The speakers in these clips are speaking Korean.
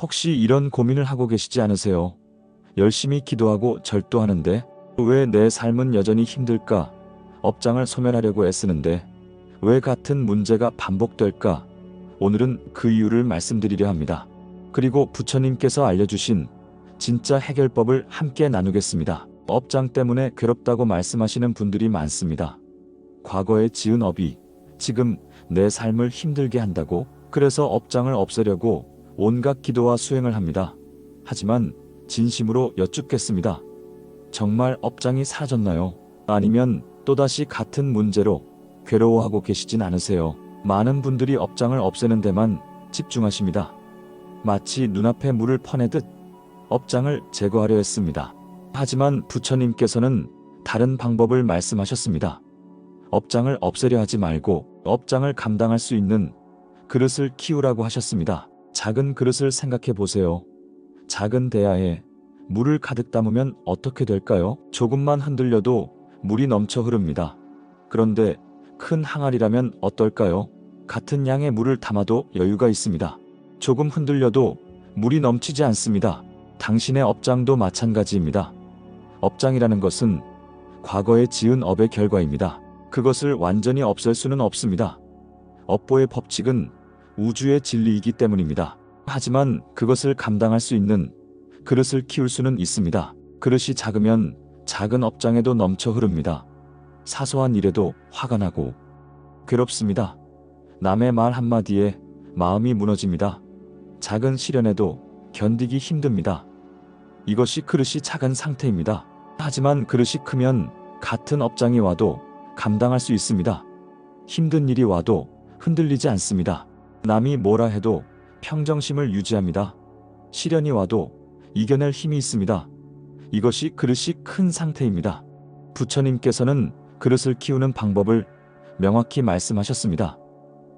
혹시 이런 고민을 하고 계시지 않으세요? 열심히 기도하고 절도하는데 왜 내 삶은 여전히 힘들까? 업장을 소멸하려고 애쓰는데 왜 같은 문제가 반복될까? 오늘은 그 이유를 말씀드리려 합니다. 그리고 부처님께서 알려주신 진짜 해결법을 함께 나누겠습니다. 업장 때문에 괴롭다고 말씀하시는 분들이 많습니다. 과거에 지은 업이 지금 내 삶을 힘들게 한다고 그래서 업장을 없애려고 온갖 기도와 수행을 합니다. 하지만 진심으로 여쭙겠습니다. 정말 업장이 사라졌나요? 아니면 또다시 같은 문제로 괴로워하고 계시진 않으세요? 많은 분들이 업장을 없애는 데만 집중하십니다. 마치 눈앞에 물을 퍼내듯 업장을 제거하려 했습니다. 하지만 부처님께서는 다른 방법을 말씀하셨습니다. 업장을 없애려 하지 말고 업장을 감당할 수 있는 그릇을 키우라고 하셨습니다. 작은 그릇을 생각해 보세요. 작은 대야에 물을 가득 담으면 어떻게 될까요? 조금만 흔들려도 물이 넘쳐 흐릅니다. 그런데 큰 항아리라면 어떨까요? 같은 양의 물을 담아도 여유가 있습니다. 조금 흔들려도 물이 넘치지 않습니다. 당신의 업장도 마찬가지입니다. 업장이라는 것은 과거에 지은 업의 결과입니다. 그것을 완전히 없앨 수는 없습니다. 업보의 법칙은 우주의 진리이기 때문입니다. 하지만 그것을 감당할 수 있는 그릇을 키울 수는 있습니다. 그릇이 작으면 작은 업장에도 넘쳐 흐릅니다. 사소한 일에도 화가 나고 괴롭습니다. 남의 말 한마디에 마음이 무너집니다. 작은 시련에도 견디기 힘듭니다. 이것이 그릇이 작은 상태입니다. 하지만 그릇이 크면 같은 업장이 와도 감당할 수 있습니다. 힘든 일이 와도 흔들리지 않습니다. 남이 뭐라 해도 평정심을 유지합니다. 시련이 와도 이겨낼 힘이 있습니다. 이것이 그릇이 큰 상태입니다. 부처님께서는 그릇을 키우는 방법을 명확히 말씀하셨습니다.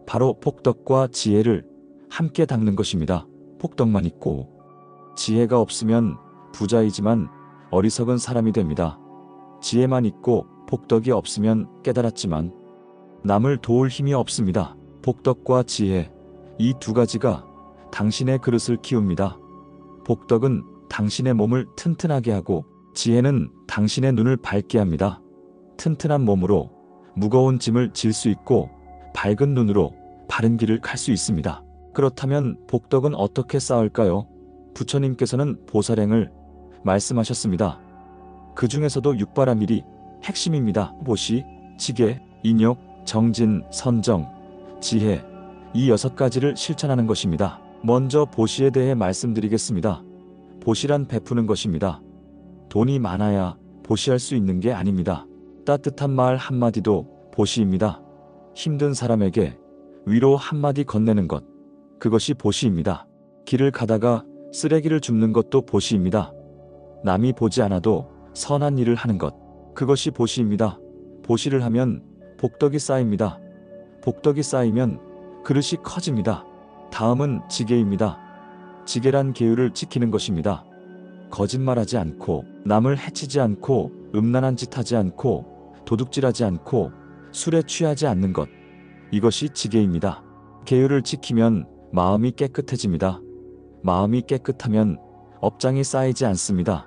바로 폭덕과 지혜를 함께 닦는 것입니다. 폭덕만 있고 지혜가 없으면 부자이지만 어리석은 사람이 됩니다. 지혜만 있고 복덕이 없으면 깨달았지만 남을 도울 힘이 없습니다. 복덕과 지혜, 이 두 가지가 당신의 그릇을 키웁니다. 복덕은 당신의 몸을 튼튼하게 하고 지혜는 당신의 눈을 밝게 합니다. 튼튼한 몸으로 무거운 짐을 질 수 있고 밝은 눈으로 바른 길을 갈 수 있습니다. 그렇다면 복덕은 어떻게 쌓을까요? 부처님께서는 보살행을 말씀하셨습니다. 그 중에서도 육바라밀이 핵심입니다. 보시, 지계, 인욕, 정진, 선정, 지혜 이 여섯 가지를 실천하는 것입니다. 먼저 보시에 대해 말씀드리겠습니다. 보시란 베푸는 것입니다. 돈이 많아야 보시할 수 있는 게 아닙니다. 따뜻한 말 한마디도 보시입니다. 힘든 사람에게 위로 한마디 건네는 것, 그것이 보시입니다. 길을 가다가 쓰레기를 줍는 것도 보시입니다. 남이 보지 않아도 선한 일을 하는 것, 그것이 보시입니다. 보시를 하면 복덕이 쌓입니다. 복덕이 쌓이면 그릇이 커집니다. 다음은 지계입니다. 지계란 계율을 지키는 것입니다. 거짓말하지 않고 남을 해치지 않고 음란한 짓 하지 않고 도둑질하지 않고 술에 취하지 않는 것. 이것이 지계입니다. 계율을 지키면 마음이 깨끗해집니다. 마음이 깨끗하면 업장이 쌓이지 않습니다.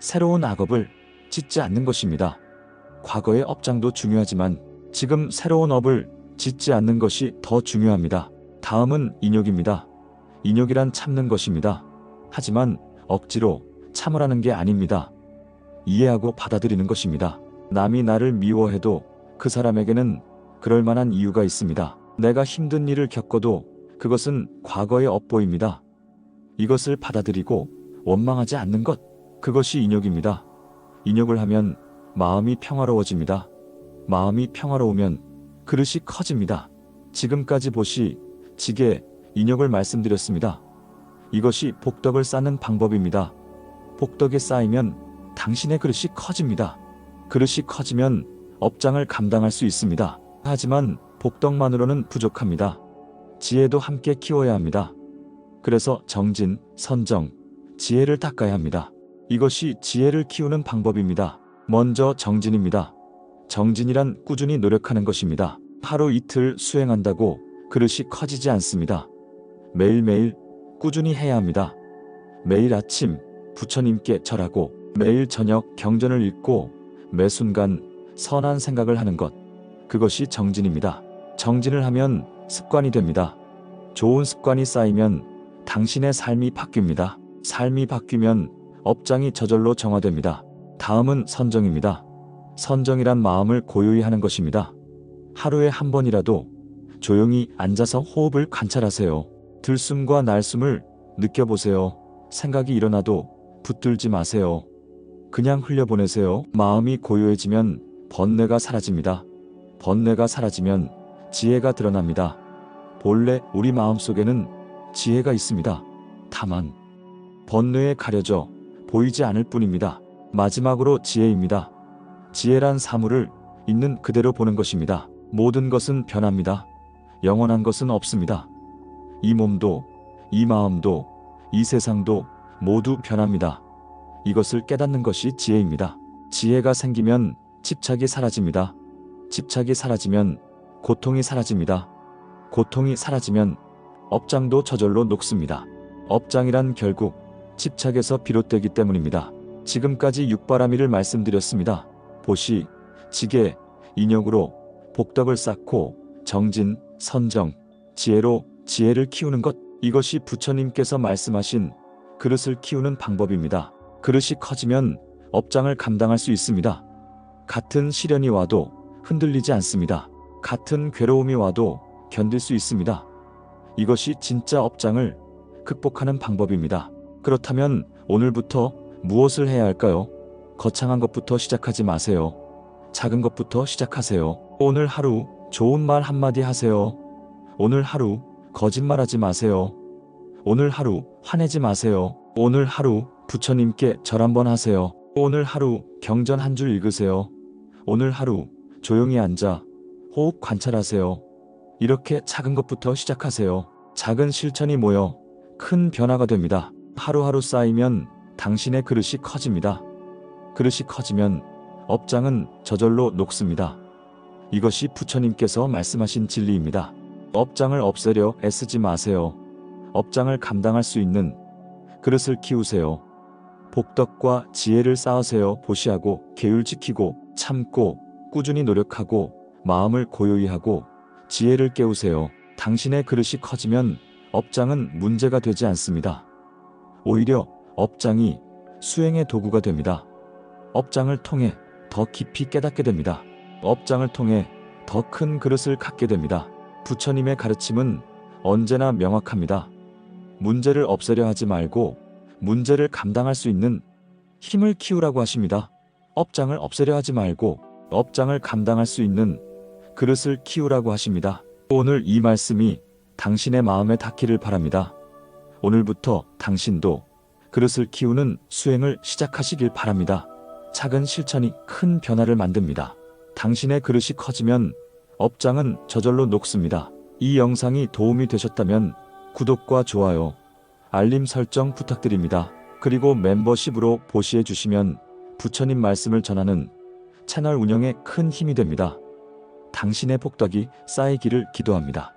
새로운 악업을 짓지 않는 것입니다. 과거의 업장도 중요하지만 지금 새로운 업을 짓지 않는 것이 더 중요합니다. 다음은 인욕입니다. 인욕이란 참는 것입니다. 하지만 억지로 참으라는 게 아닙니다. 이해하고 받아들이는 것입니다. 남이 나를 미워해도 그 사람에게는 그럴 만한 이유가 있습니다. 내가 힘든 일을 겪어도 그것은 과거의 업보입니다. 이것을 받아들이고 원망하지 않는 것, 그것이 인욕입니다. 인욕을 하면 마음이 평화로워집니다. 마음이 평화로우면 그릇이 커집니다. 지금까지 보시, 지게, 인욕을 말씀드렸습니다. 이것이 복덕을 쌓는 방법입니다. 복덕이 쌓이면 당신의 그릇이 커집니다. 그릇이 커지면 업장을 감당할 수 있습니다. 하지만 복덕만으로는 부족합니다. 지혜도 함께 키워야 합니다. 그래서 정진, 선정, 지혜를 닦아야 합니다. 이것이 지혜를 키우는 방법입니다. 먼저 정진입니다. 정진이란 꾸준히 노력하는 것입니다. 하루 이틀 수행한다고 그릇이 커지지 않습니다. 매일매일 꾸준히 해야 합니다. 매일 아침 부처님께 절하고 매일 저녁 경전을 읽고 매 순간 선한 생각을 하는 것. 그것이 정진입니다. 정진을 하면 습관이 됩니다. 좋은 습관이 쌓이면 당신의 삶이 바뀝니다. 삶이 바뀌면 업장이 저절로 정화됩니다. 다음은 선정입니다. 선정이란 마음을 고요히 하는 것입니다. 하루에 한 번이라도 조용히 앉아서 호흡을 관찰하세요. 들숨과 날숨을 느껴보세요. 생각이 일어나도 붙들지 마세요. 그냥 흘려보내세요. 마음이 고요해지면 번뇌가 사라집니다. 번뇌가 사라지면 지혜가 드러납니다. 본래 우리 마음 속에는 지혜가 있습니다. 다만 번뇌에 가려져 보이지 않을 뿐입니다. 마지막으로 지혜입니다. 지혜란 사물을 있는 그대로 보는 것입니다. 모든 것은 변합니다. 영원한 것은 없습니다. 이 몸도, 이 마음도, 이 세상도 모두 변합니다. 이것을 깨닫는 것이 지혜입니다. 지혜가 생기면 집착이 사라집니다. 집착이 사라지면 고통이 사라집니다. 고통이 사라지면 업장도 저절로 녹습니다. 업장이란 결국 집착에서 비롯되기 때문입니다. 지금까지 육바라미를 말씀드렸습니다. 보시, 지게, 인역으로 복덕을 쌓고 정진, 선정, 지혜로 지혜를 키우는 것 이것이 부처님께서 말씀하신 그릇을 키우는 방법입니다. 그릇이 커지면 업장을 감당할 수 있습니다. 같은 시련이 와도 흔들리지 않습니다. 같은 괴로움이 와도 견딜 수 있습니다. 이것이 진짜 업장을 극복하는 방법입니다. 그렇다면 오늘부터 무엇을 해야 할까요? 거창한 것부터 시작하지 마세요. 작은 것부터 시작하세요. 오늘 하루 좋은 말 한마디 하세요. 오늘 하루 거짓말하지 마세요. 오늘 하루 화내지 마세요. 오늘 하루 부처님께 절 한번 하세요. 오늘 하루 경전 한 줄 읽으세요. 오늘 하루 조용히 앉아 호흡 관찰하세요. 이렇게 작은 것부터 시작하세요. 작은 실천이 모여 큰 변화가 됩니다. 하루하루 쌓이면 당신의 그릇이 커집니다. 그릇이 커지면 업장은 저절로 녹습니다. 이것이 부처님께서 말씀하신 진리입니다. 업장을 없애려 애쓰지 마세요. 업장을 감당할 수 있는 그릇을 키우세요. 복덕과 지혜를 쌓으세요. 보시하고 계율 지키고 참고 꾸준히 노력하고 마음을 고요히 하고 지혜를 깨우세요. 당신의 그릇이 커지면 업장은 문제가 되지 않습니다. 오히려 업장이 수행의 도구가 됩니다. 업장을 통해 더 깊이 깨닫게 됩니다. 업장을 통해 더 큰 그릇을 갖게 됩니다. 부처님의 가르침은 언제나 명확합니다. 문제를 없애려 하지 말고 문제를 감당할 수 있는 힘을 키우라고 하십니다. 업장을 없애려 하지 말고 업장을 감당할 수 있는 그릇을 키우라고 하십니다. 오늘 이 말씀이 당신의 마음에 닿기를 바랍니다. 오늘부터 당신도 그릇을 키우는 수행을 시작하시길 바랍니다. 작은 실천이 큰 변화를 만듭니다. 당신의 그릇이 커지면 업장은 저절로 녹습니다. 이 영상이 도움이 되셨다면 구독과 좋아요, 알림 설정 부탁드립니다. 그리고 멤버십으로 보시해 주시면 부처님 말씀을 전하는 채널 운영에 큰 힘이 됩니다. 당신의 복덕이 쌓이기를 기도합니다.